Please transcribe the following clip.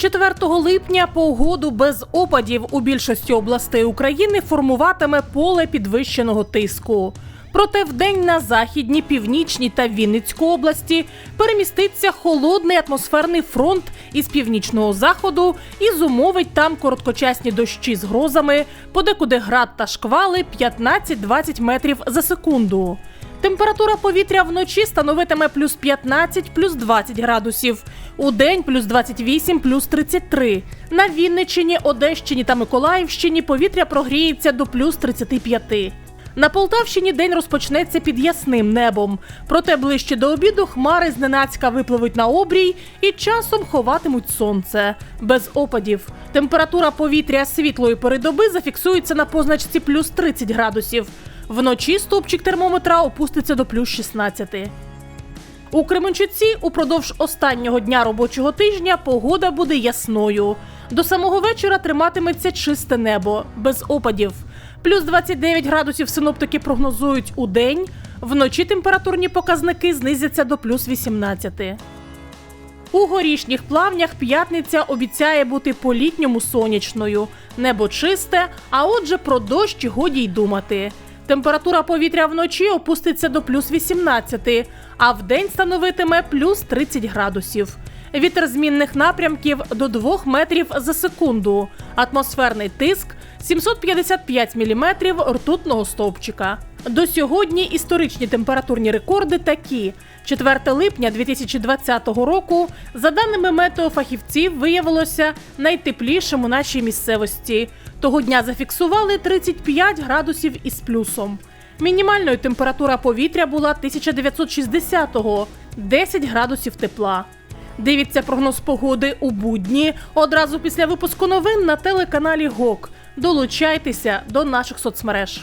4 липня погоду без опадів у більшості областей України формуватиме поле підвищеного тиску. Проте вдень на західній, північній та Вінницькій області переміститься холодний атмосферний фронт із північного заходу і зумовить там короткочасні дощі з грозами, подекуди град та шквали 15-20 метрів за секунду. Температура повітря вночі становитиме плюс 15, плюс 20 градусів. У день плюс 28, плюс 33. На Вінниччині, Одещині та Миколаївщині повітря прогріється до плюс 35. На Полтавщині день розпочнеться під ясним небом. Проте ближче до обіду хмари зненацька випливуть на обрій і часом ховатимуть сонце. Без опадів. Температура повітря світлої пори доби зафіксується на позначці плюс 30 градусів. Вночі стопчик термометра опуститься до плюс 16. У Кременчуці упродовж останнього дня робочого тижня погода буде ясною. До самого вечора триматиметься чисте небо, без опадів. Плюс 29 градусів синоптики прогнозують у день. Вночі температурні показники знизяться до плюс 18. У горішніх плавнях п'ятниця обіцяє бути по-літньому сонячною. Небо чисте, а отже, про дощ годі й думати. Температура повітря вночі опуститься до плюс 18, а вдень становитиме плюс 30 градусів. Вітер змінних напрямків до 2 метрів за секунду. Атмосферний тиск 755 міліметрів ртутного стовпчика. До сьогодні історичні температурні рекорди такі: 4 липня 2020 року, за даними метеофахівців, виявилося найтеплішим у нашій місцевості. Того дня зафіксували 35 градусів із плюсом. Мінімальною температура повітря була 1960-го – 10 градусів тепла. Дивіться прогноз погоди у будні одразу після випуску новин на телеканалі ГОК. Долучайтеся до наших соцмереж.